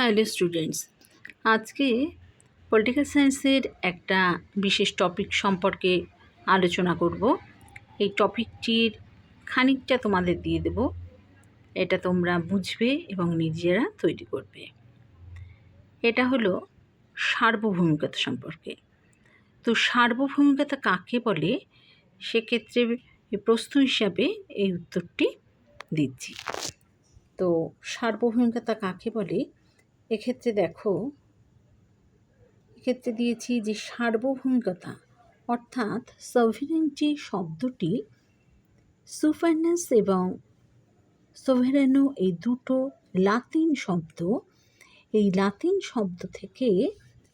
Hello students আজকে political সায়েন্সের একটা বিশেষ টপিক সম্পর্কে আলোচনা করব। এই টপিকটির খানিকটা তোমাদের দিয়ে দেব। এটা তোমরা বুঝবে এবং নিজেরা তৈরি করবে। এটা হলো সার্বভৌমিকতা সম্পর্কে। তো সার্বভৌমিকতা কাকে বলে? সেক্ষেত্রে প্রশ্ন হিসাবে এই উত্তরটি দিচ্ছি। তো সার্বভৌমিকতা কাকে বলে? এক্ষেত্রে দেখো, এক্ষেত্রে দিয়েছি যে সার্বভৌমিকতা, অর্থাৎ সভেরেন্টি শব্দটি সুফারনেস এবং সোভেরেনো এই দুটো লাতিন শব্দ, এই লাতিন শব্দ থেকে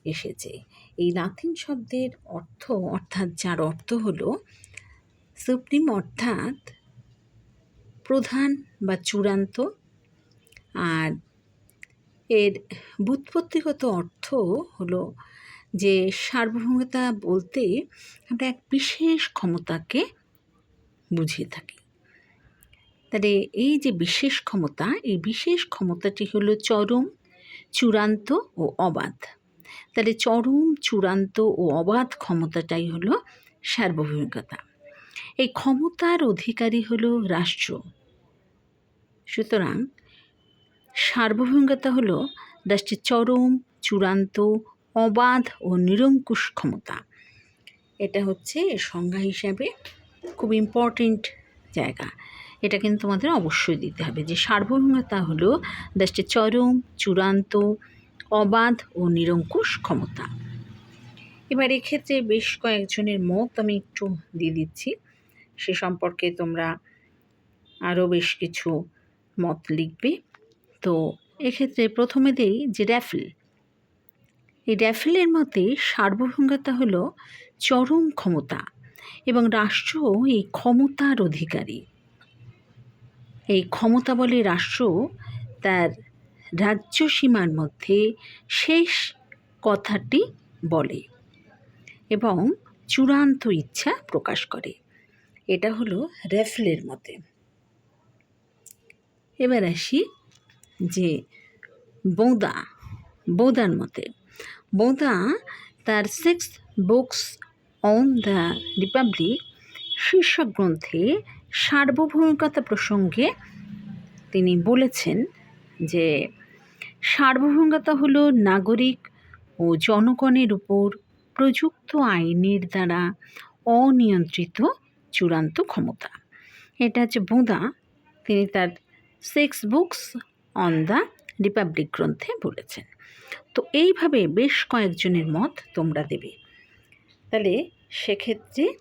এসেছে। এই লাতিন শব্দের অর্থ, অর্থাৎ যার অর্থ হলো সুপ্রিম অর্থাৎ প্রধান বা চূড়ান্ত, আর এর ব্যুৎপত্তিগত অর্থ হলো যে সার্বভৌমতা বলতে আমরা এক বিশেষ ক্ষমতাকে বুঝিয়ে থাকি। তাহলে এই যে বিশেষ ক্ষমতা, এই বিশেষ ক্ষমতাটি হলো চরম, চূড়ান্ত ও অবাধ। তাহলে চরম, চূড়ান্ত ও অবাধ ক্ষমতাটাই হলো সার্বভৌমিকতা। এই ক্ষমতার অধিকারী হলো রাষ্ট্র। সুতরাং সার্বভৌমিকতা হল রাষ্ট্রের চরম, চূড়ান্ত, অবাধ ও নিরঙ্কুশ ক্ষমতা। এটা হচ্ছে সংজ্ঞা হিসাবে খুব ইম্পর্টেন্ট জায়গা। এটা কিন্তু তোমাদের অবশ্যই দিতে হবে যে সার্বভৌমতা হলো রাষ্ট্রের চরম, চূড়ান্ত, অবাধ ও নিরঙ্কুশ ক্ষমতা। এবার এক্ষেত্রে বেশ কয়েকজনের মত আমি একটু দিয়ে দিচ্ছি। সে সম্পর্কে তোমরা আরও বেশ কিছু মত লিখবে। তো এক্ষেত্রে প্রথমে দেই যে র্যাফেল এই র্যাফেলের মতে সার্বভৌমতা হলো চরম ক্ষমতা এবং রাষ্ট্র এই ক্ষমতার অধিকারী। এই ক্ষমতা বলে রাষ্ট্র তার রাজ্য সীমার মধ্যে শেষ কথাটি বলে এবং চূড়ান্ত ইচ্ছা প্রকাশ করে। এটা হলো র্যাফেলের মতে। এবার আসি যে বোঁদা, বোঁদার মতে। বোঁদা তার six books on the republic শীর্ষক গ্রন্থে সার্বভৌমিকতা প্রসঙ্গে তিনি বলেছেন যে সার্বভৌমিকতা হলো নাগরিক ও জনগণের উপর প্রযুক্ত আইনের দ্বারা অনিয়ন্ত্রিত চূড়ান্ত ক্ষমতা। এটা হচ্ছে বোঁদা, তিনি তার six books on the republic গ্রন্থে বলেছেন। তো এইভাবে বেশ কয়েকজনের মত তোমরা দেবে। তাহলে সেক্ষেত্রে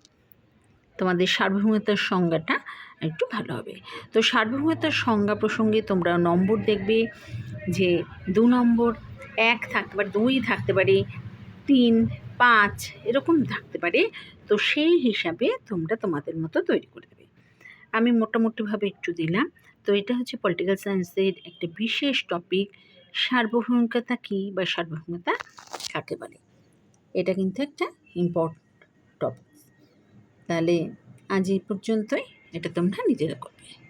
তোমাদের সার্বভৌমতার সংজ্ঞাটা একটু ভালো হবে। তো সার্বভৌমতার সংজ্ঞা প্রসঙ্গে তোমরা নম্বর দেখবে যে দু নম্বর এক থাকতে পারে, দুই থাকতে পারে, তিন, পাঁচ এরকম থাকতে পারে। তো সেই হিসাবে তোমরা তোমাদের মতো তৈরি করে দেবে। আমি মোটামুটিভাবে একটু দিলাম। তো এটা হচ্ছে পলিটিক্যাল সায়েন্সের একটা বিশেষ টপিক সার্বভৌমিকতা কী বা সার্বভৌমতা কাকে বলে? এটা কিন্তু একটা ইম্পর্টেন্ট টপিক তাহলে আজ এই পর্যন্তই, এটা তোমরা নিজেরা করবে।